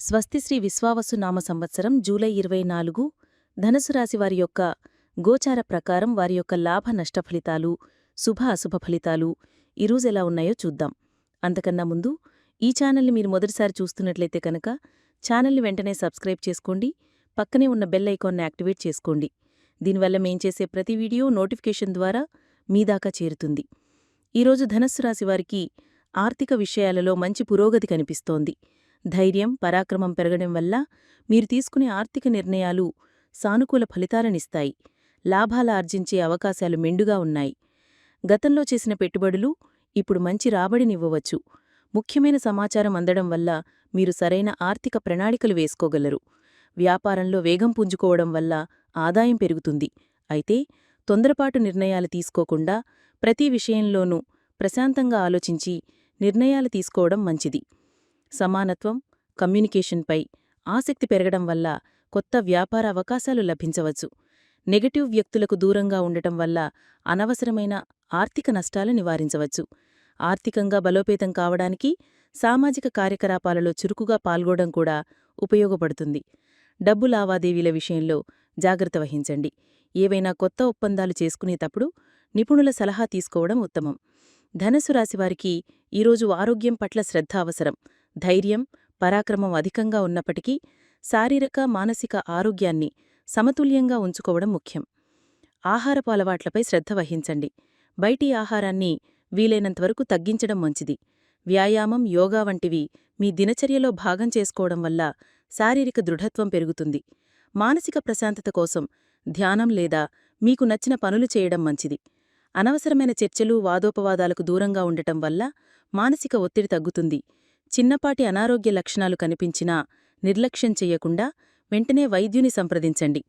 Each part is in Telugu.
స్వస్తి శ్రీ విశ్వావసు నామ సంవత్సరం జూలై ఇరవై నాలుగు ధనుసు రాశి వారి యొక్క గోచార ప్రకారం వారి యొక్క లాభ నష్ట ఫలితాలు శుభ అశుభ ఫలితాలు ఈరోజు ఎలా ఉన్నాయో చూద్దాం. అంతకన్నా ముందు ఈ ఛానల్ని మీరు మొదటిసారి చూస్తున్నట్లయితే కనుక ఛానల్ని వెంటనే సబ్స్క్రైబ్ చేసుకోండి పక్కనే ఉన్న బెల్ ఐకాన్ని యాక్టివేట్ చేసుకోండి. దీనివల్ల మేం చేసే ప్రతి వీడియో నోటిఫికేషన్ ద్వారా మీ దాకా చేరుతుంది. ఈరోజు ధనస్సు రాశివారికి ఆర్థిక విషయాలలో మంచి పురోగతి కనిపిస్తోంది. ధైర్యం పరాక్రమం పెరగడం వల్ల మీరు తీసుకునే ఆర్థిక నిర్ణయాలు సానుకూల ఫలితాలనిస్తాయి. లాభాల ఆర్జించే అవకాశాలు మెండుగా ఉన్నాయి. గతంలో చేసిన పెట్టుబడులు ఇప్పుడు మంచి రాబడినివ్వవచ్చు. ముఖ్యమైన సమాచారం అందడం వల్ల మీరు సరైన ఆర్థిక ప్రణాళికలు వేసుకోగలరు. వ్యాపారంలో వేగం పుంజుకోవడం వల్ల ఆదాయం పెరుగుతుంది. అయితే తొందరపాటు నిర్ణయాలు తీసుకోకుండా ప్రతి విషయంలోనూ ప్రశాంతంగా ఆలోచించి నిర్ణయాలు తీసుకోవడం మంచిది. సమానత్వం కమ్యూనికేషన్పై ఆసక్తి పెరగడం వల్ల కొత్త వ్యాపార అవకాశాలు లభించవచ్చు. నెగటివ్ వ్యక్తులకు దూరంగా ఉండటం వల్ల అనవసరమైన ఆర్థిక నష్టాలు నివారించవచ్చు. ఆర్థికంగా బలోపేతం కావడానికి సామాజిక కార్యకలాపాలలో చురుకుగా పాల్గొనడం కూడా ఉపయోగపడుతుంది. డబ్బు లావాదేవీల విషయంలో జాగ్రత్త వహించండి. ఏవైనా కొత్త ఒప్పందాలు చేసుకునేటప్పుడు నిపుణుల సలహా తీసుకోవడం ఉత్తమం. ధనసు రాశివారికి ఈరోజు ఆరోగ్యం పట్ల శ్రద్ధ అవసరం. ధైర్యం పరాక్రమం అధికంగా ఉన్నప్పటికీ శారీరక మానసిక ఆరోగ్యాన్ని సమతుల్యంగా ఉంచుకోవడం ముఖ్యం. ఆహారపు అలవాట్లపై శ్రద్ధ వహించండి. బయటి ఆహారాన్ని వీలైనంతవరకు తగ్గించడం మంచిది. వ్యాయామం యోగా వంటివి మీ దినచర్యలో భాగం చేసుకోవడం వల్ల శారీరక దృఢత్వం పెరుగుతుంది. మానసిక ప్రశాంతత కోసం ధ్యానం లేదా మీకు నచ్చిన పనులు చేయడం మంచిది. అనవసరమైన చర్చలు వాదోపవాదాలకు దూరంగా ఉండటం వల్ల మానసిక ఒత్తిడి తగ్గుతుంది. చిన్నపాటి అనారోగ్య లక్షణాలు కనిపించినా నిర్లక్ష్యం చెయ్యకుండా వెంటనే వైద్యుని సంప్రదించండి.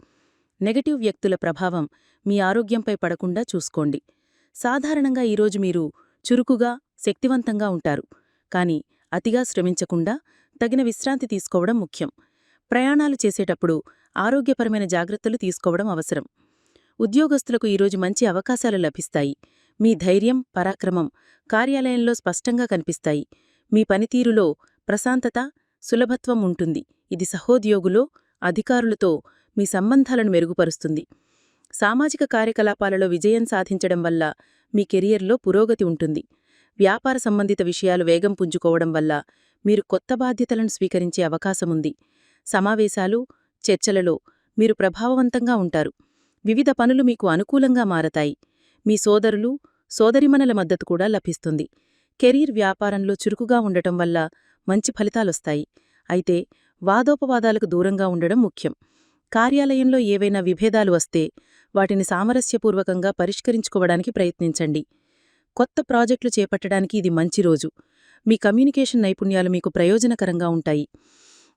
నెగటివ్ వ్యక్తుల ప్రభావం మీ ఆరోగ్యంపై పడకుండా చూసుకోండి. సాధారణంగా ఈరోజు మీరు చురుకుగా శక్తివంతంగా ఉంటారు. కాని అతిగా శ్రమించకుండా తగిన విశ్రాంతి తీసుకోవడం ముఖ్యం. ప్రయాణాలు చేసేటప్పుడు ఆరోగ్యపరమైన జాగ్రత్తలు తీసుకోవడం అవసరం. ఉద్యోగస్తులకు ఈరోజు మంచి అవకాశాలు లభిస్తాయి. మీ ధైర్యం పరాక్రమం కార్యాలయంలో స్పష్టంగా కనిపిస్తాయి. మీ పనితీరులో ప్రశాంతత సులభత్వం ఉంటుంది. ఇది సహోద్యోగులో అధికారులతో మీ సంబంధాలను మెరుగుపరుస్తుంది. సామాజిక కార్యకలాపాలలో విజయం సాధించడం వల్ల మీ కెరియర్లో పురోగతి ఉంటుంది. వ్యాపార సంబంధిత విషయాలు వేగం పుంజుకోవడం వల్ల మీరు కొత్త బాధ్యతలను స్వీకరించే అవకాశముంది సమావేశాలు చర్చలలో మీరు ప్రభావవంతంగా ఉంటారు. వివిధ పనులు మీకు అనుకూలంగా మారతాయి. మీ సోదరులు సోదరిమణల మద్దతు కూడా లభిస్తుంది. కెరీర్ వ్యాపారంలో చురుకుగా ఉండటం వల్ల మంచి ఫలితాలొస్తాయి. అయితే వాదోపవాదాలకు దూరంగా ఉండడం ముఖ్యం. కార్యాలయంలో ఏవైనా విభేదాలు వస్తే వాటిని సామరస్యపూర్వకంగా పరిష్కరించుకోవడానికి ప్రయత్నించండి. కొత్త ప్రాజెక్టులు చేపట్టడానికి ఇది మంచి రోజు. మీ కమ్యూనికేషన్ నైపుణ్యాలు మీకు ప్రయోజనకరంగా ఉంటాయి.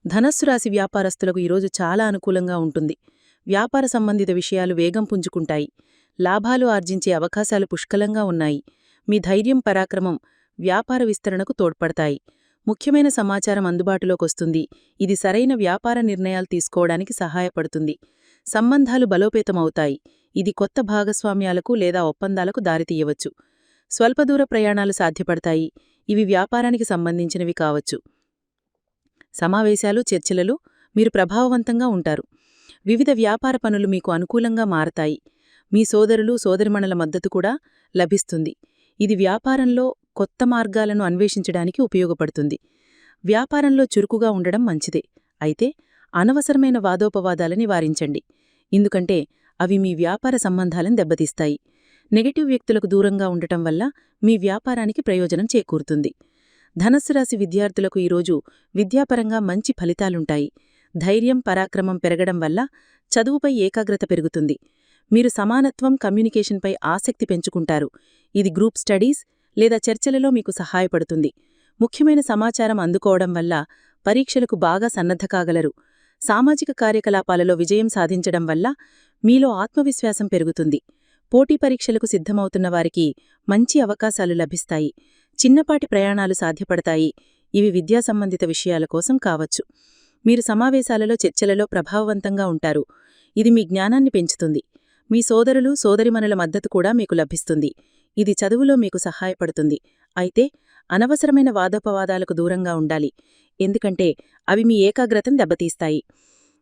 ధనస్సు రాశి వ్యాపారస్తులకు ఈరోజు చాలా అనుకూలంగా ఉంటుంది. వ్యాపార సంబంధిత విషయాలు వేగం పుంజుకుంటాయి. లాభాలు ఆర్జించే అవకాశాలు పుష్కలంగా ఉన్నాయి. మీ ధైర్యం పరాక్రమం వ్యాపార విస్తరణకు తోడ్పడతాయి. ముఖ్యమైన సమాచారం అందుబాటులోకొస్తుంది. ఇది సరైన వ్యాపార నిర్ణయాలు తీసుకోవడానికి సహాయపడుతుంది. సంబంధాలు బలోపేతమవుతాయి. ఇది కొత్త భాగస్వామ్యాలకు లేదా ఒప్పందాలకు దారితీయవచ్చు. స్వల్పదూర ప్రయాణాలు సాధ్యపడతాయి. ఇవి వ్యాపారానికి సంబంధించినవి కావచ్చు. సమావేశాలు చర్చలలో మీరు ప్రభావవంతంగా ఉంటారు. వివిధ వ్యాపార పనులు మీకు అనుకూలంగా మారతాయి. మీ సోదరులు సోదరిమణుల మద్దతు కూడా లభిస్తుంది. ఇది వ్యాపారంలో కొత్త మార్గాలను అన్వేషించడానికి ఉపయోగపడుతుంది. వ్యాపారంలో చురుకుగా ఉండడం మంచిదే. అయితే అనవసరమైన వాదోపవాదాలని వారించండి ఎందుకంటే అవి మీ వ్యాపార సంబంధాలను దెబ్బతీస్తాయి. నెగటివ్ వ్యక్తులకు దూరంగా ఉండటం వల్ల మీ వ్యాపారానికి ప్రయోజనం చేకూరుతుంది. ధనస్సు రాశి విద్యార్థులకు ఈరోజు విద్యాపరంగా మంచి ఫలితాలుంటాయి. ధైర్యం పరాక్రమం పెరగడం వల్ల చదువుపై ఏకాగ్రత పెరుగుతుంది. మీరు సమానత్వం కమ్యూనికేషన్పై ఆసక్తి పెంచుకుంటారు. ఇది గ్రూప్ స్టడీస్ లేదా చర్చలలో మీకు సహాయపడుతుంది. ముఖ్యమైన సమాచారం అందుకోవడం వల్ల పరీక్షలకు బాగా సన్నద్ధ కాగలరు. సామాజిక కార్యకలాపాలలో విజయం సాధించడం వల్ల మీలో ఆత్మవిశ్వాసం పెరుగుతుంది. పోటీ పరీక్షలకు సిద్ధమవుతున్న వారికి మంచి అవకాశాలు లభిస్తాయి. చిన్నపాటి ప్రయాణాలు సాధ్యపడతాయి. ఇవి విద్యా సంబంధిత విషయాల కోసం కావచ్చు. మీరు సమావేశాలలో చర్చలలో ప్రభావవంతంగా ఉంటారు. ఇది మీ జ్ఞానాన్ని పెంచుతుంది. మీ సోదరులు సోదరిమనుల మద్దతు కూడా మీకు లభిస్తుంది. ఇది చదువులో మీకు సహాయపడుతుంది. అయితే అనవసరమైన వాదోపవాదాలకు దూరంగా ఉండాలి. ఎందుకంటే అవి మీ ఏకాగ్రతను దెబ్బతీస్తాయి.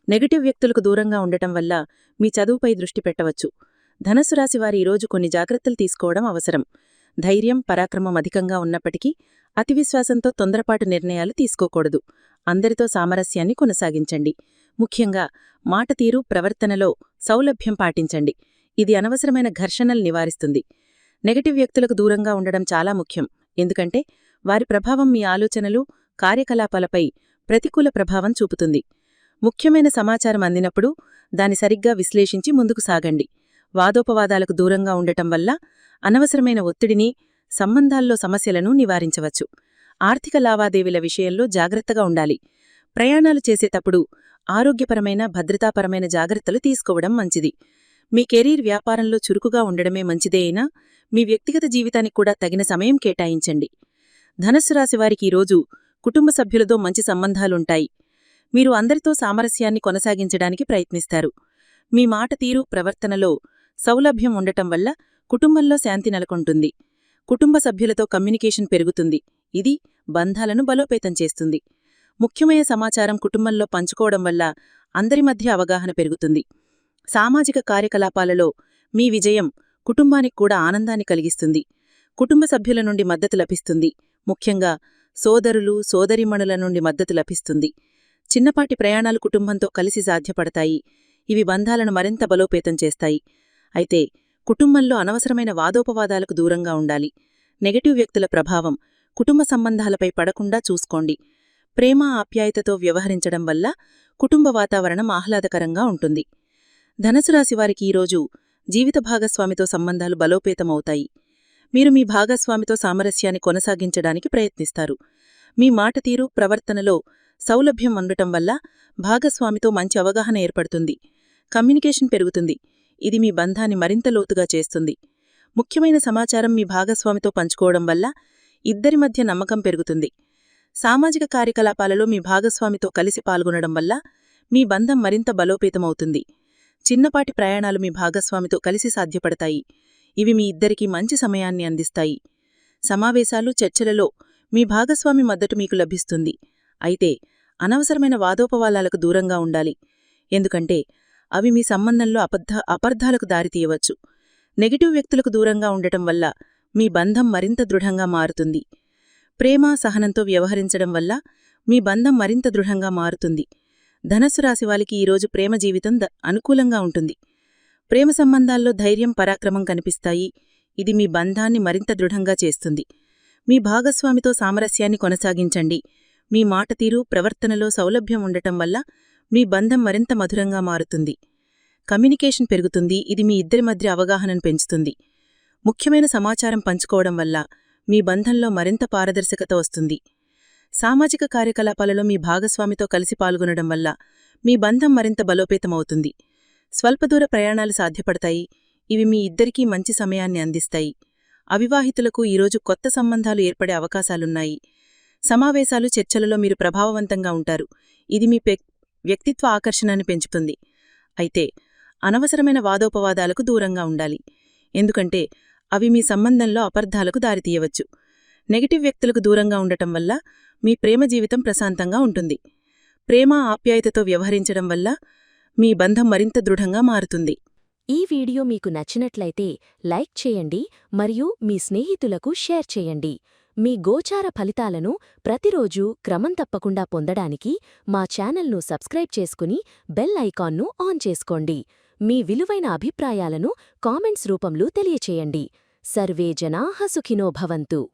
నెగటివ్ వ్యక్తులకు దూరంగా ఉండటం వల్ల మీ చదువుపై దృష్టి పెట్టవచ్చు. ధనస్సు రాశి వారి ఈరోజు కొన్ని జాగ్రత్తలు తీసుకోవడం అవసరం. ధైర్యం పరాక్రమం అధికంగా ఉన్నప్పటికీ అతివిశ్వాసంతో తొందరపాటు నిర్ణయాలు తీసుకోకూడదు. అందరితో సామరస్యాన్ని కొనసాగించండి. ముఖ్యంగా మాటతీరు ప్రవర్తనలో సౌలభ్యం పాటించండి. ఇది అనవసరమైన ఘర్షణలు నివారిస్తుంది. నెగటివ్ వ్యక్తులకు దూరంగా ఉండడం చాలా ముఖ్యం. ఎందుకంటే వారి ప్రభావం మీ ఆలోచనలు కార్యకలాపాలపై ప్రతికూల ప్రభావం చూపుతుంది. ముఖ్యమైన సమాచారం అందినప్పుడు దాని సరిగ్గా విశ్లేషించి ముందుకు సాగండి. వాదోపవాదాలకు దూరంగా ఉండటం వల్ల అనవసరమైన ఒత్తిడిని సంబంధాల్లో సమస్యలను నివారించవచ్చు. ఆర్థిక లావాదేవీల విషయంలో జాగ్రత్తగా ఉండాలి. ప్రయాణాలు చేసేటప్పుడు ఆరోగ్యపరమైన భద్రతాపరమైన జాగ్రత్తలు తీసుకోవడం మంచిది. మీ కెరీర్ వ్యాపారంలో చురుకుగా ఉండడమే మంచిదే అయినా మీ వ్యక్తిగత జీవితానికి కూడా తగిన సమయం కేటాయించండి. ధనస్సు రాశివారికి ఈరోజు కుటుంబ సభ్యులతో మంచి సంబంధాలుంటాయి. మీరు అందరితో సామరస్యాన్ని కొనసాగించడానికి ప్రయత్నిస్తారు. మీ మాట తీరు ప్రవర్తనలో సౌలభ్యం ఉండటం వల్ల కుటుంబంలో శాంతి నెలకొంటుంది. కుటుంబ సభ్యులతో కమ్యూనికేషన్ పెరుగుతుంది. ఇది బంధాలను బలోపేతం చేస్తుంది. ముఖ్యమైన సమాచారం కుటుంబంలో పంచుకోవడం వల్ల అందరి మధ్య అవగాహన పెరుగుతుంది. సామాజిక కార్యకలాపాలలో మీ విజయం కుటుంబానికి కూడా ఆనందాన్ని కలిగిస్తుంది. కుటుంబ సభ్యుల నుండి మద్దతు లభిస్తుంది. ముఖ్యంగా సోదరులు సోదరిమణుల నుండి మద్దతు లభిస్తుంది. చిన్నపాటి ప్రయాణాలు కుటుంబంతో కలిసి సాధ్యపడతాయి. ఇవి బంధాలను మరింత బలోపేతం చేస్తాయి. అయితే కుటుంబంలో అనవసరమైన వాదోపవాదాలకు దూరంగా ఉండాలి. నెగటివ్ వ్యక్తుల ప్రభావం కుటుంబ సంబంధాలపై పడకుండా చూసుకోండి. ప్రేమ ఆప్యాయతతో వ్యవహరించడం వల్ల కుటుంబ వాతావరణం ఆహ్లాదకరంగా ఉంటుంది. ధనసు రాశివారికి ఈరోజు జీవిత భాగస్వామితో సంబంధాలు బలోపేతమవుతాయి. మీరు మీ భాగస్వామితో సామరస్యాన్ని కొనసాగించడానికి ప్రయత్నిస్తారు. మీ మాట తీరు ప్రవర్తనలో సౌలభ్యం ఉండటం వల్ల భాగస్వామితో మంచి అవగాహన ఏర్పడుతుంది. కమ్యూనికేషన్ పెరుగుతుంది. ఇది మీ బంధాన్ని మరింత లోతుగా చేస్తుంది. ముఖ్యమైన సమాచారం మీ భాగస్వామితో పంచుకోవడం వల్ల ఇద్దరి మధ్య నమ్మకం పెరుగుతుంది. సామాజిక కార్యకలాపాలలో మీ భాగస్వామితో కలిసి పాల్గొనడం వల్ల మీ బంధం మరింత బలోపేతమవుతుంది. చిన్నపాటి ప్రయాణాలు మీ భాగస్వామితో కలిసి సాధ్యపడతాయి. ఇవి మీ ఇద్దరికీ మంచి సమయాన్ని అందిస్తాయి. సమావేశాలు చర్చలలో మీ భాగస్వామి మద్దతు మీకు లభిస్తుంది. అయితే అనవసరమైన వాదోపవాదాలకు దూరంగా ఉండాలి. ఎందుకంటే అవి మీ సంబంధంలో అబద్ధ అపర్ధాలకు దారితీయవచ్చు. నెగిటివ్ వ్యక్తులకు దూరంగా ఉండటం వల్ల మీ బంధం మరింత దృఢంగా మారుతుంది. ప్రేమ సహనంతో వ్యవహరించడం వల్ల మీ బంధం మరింత దృఢంగా మారుతుంది. ధనస్సు రాశివాలికి ఈరోజు ప్రేమ జీవితం అనుకూలంగా ఉంటుంది. ప్రేమ సంబంధాల్లో ధైర్యం పరాక్రమం కనిపిస్తాయి. ఇది మీ బంధాన్ని మరింత దృఢంగా చేస్తుంది. మీ భాగస్వామితో సామరస్యాన్ని కొనసాగించండి. మీ మాట తీరు ప్రవర్తనలో సౌలభ్యం ఉండటం వల్ల మీ బంధం మరింత మధురంగా మారుతుంది. కమ్యూనికేషన్ పెరుగుతుంది. ఇది మీ ఇద్దరి మధ్య అవగాహనను పెంచుతుంది. ముఖ్యమైన సమాచారం పంచుకోవడం వల్ల మీ బంధంలో మరింత పారదర్శకత వస్తుంది. సామాజిక కార్యకలాపాలలో మీ భాగస్వామితో కలిసి పాల్గొనడం వల్ల మీ బంధం మరింత బలోపేతమవుతుంది. స్వల్పదూర ప్రయాణాలు సాధ్యపడతాయి. ఇవి మీ ఇద్దరికీ మంచి సమయాన్ని అందిస్తాయి. అవివాహితులకు ఈరోజు కొత్త సంబంధాలు ఏర్పడే అవకాశాలున్నాయి. సమావేశాలు చర్చలలో మీరు ప్రభావవంతంగా ఉంటారు. ఇది మీ వ్యక్తిత్వ ఆకర్షణను పెంచుతుంది. అయితే అనవసరమైన వాదోపవాదాలకు దూరంగా ఉండాలి. ఎందుకంటే అవి మీ సంబంధంలో అపర్ధాలకు దారితీయవచ్చు. నెగటివ్ వ్యక్తులకు దూరంగా ఉండటం వల్ల మీ ప్రేమ జీవితం ప్రశాంతంగా ఉంటుంది. ప్రేమ ఆప్యాయతతో వ్యవహరించడం వల్ల మీ బంధం మరింత దృఢంగా మారుతుంది. ఈ వీడియో మీకు నచ్చినట్లయితే లైక్ చేయండి మరియు మీ స్నేహితులకు షేర్ చేయండి. మీ గోచార ఫలితాలను ప్రతిరోజూ క్రమం తప్పకుండా పొందడానికి మా ఛానల్ను సబ్స్క్రైబ్ చేసుకుని బెల్ ఐకాన్ను ఆన్ చేసుకోండి. మీ విలువైన అభిప్రాయాలను కామెంట్స్ రూపంలో తెలియచేయండి. సర్వే జనాహ సుఖినో భవంతు.